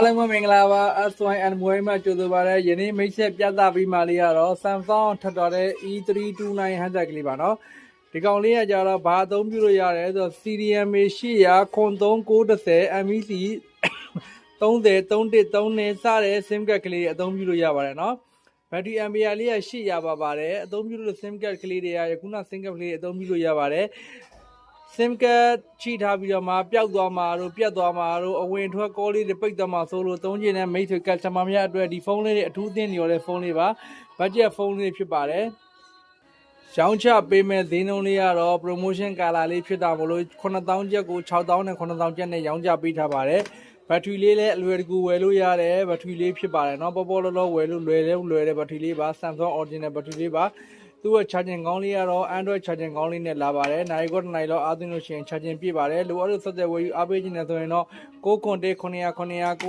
အားလုံးပဲမင်္ဂလာပါ S1 and မွေးမှာကြိုဆိုပါရစေယနေ့မိတ်ဆက်ပြသပေးမှလေးကတော့ Samsung ထပ်တော်တဲ့ E329 handset ကလေးပါနော်ဒီကောင်လေးကကြတော့ဘာအသုံးပြုလို့ရတယ်ဆိုတော့ CDMA 800 3990 MEC 30 31 32စတဲ့ SIM card ကလေးတွေအသုံးပြုလို့ရပါတယ်နော်ဘက်ထရီ ampere လေးက800ပါပါတယ်အသုံးပြုလို့ SIM card ကလေးတွေကယခုန SIM card ကလေးတွေအသုံးပြုလို့ရပါတယ် SIM card ချိထားပြီးတော့မှပျောက်သွားမှာတို့ပြတ်သွားမှာတို့အဝင်ထွက် call လေးတွေပိတ်သွားမှာဆိုလို့သုံးချင်တဲ့မိတ်ဆွေ customer များအတွက်ဒီဖုန်းလေးတွေအထူးသင့်နေရတဲ့ဖုန်းလေးပါ budget ဖုန်းလေးဖြစ်ပါတယ်ရောင်းချပေးမဲ့ဈေးနှုန်းလေးကတော့ promotion color လေးဖြစ်တာမလို့9000ကျပ်ကို6000နဲ့9000ကျပ်နဲ့ရောင်းချပေးထားပါတယ်ဘက်ထရီလေးလည်းအလွယ်တကူဝယ်လို့ရတယ်ဘက်ထရီလေးဖြစ်ပါတယ်เนาะပေါ်ပေါ်လောလောဝယ်လို့လွယ်လဲလွယ်တဲ့ဘက်ထရီလေးပါ Samsung original ဘက်ထရီလေးပါ သူ့ရဲ့ charging ကောင်းလေးကတော့ Android charging ကောင်းလေးနဲ့လာပါတယ်။နိုင်ကောတစ်နိုင်တော့အားသွင်းလို့ရှိရင် charging ပြည့်ပါတယ်။လိုအပ်လို့ဆက်သွယ်ဝယ်ယူအားပေးခြင်းနဲ့ဆိုရင်တော့6ခွန်တေး900 900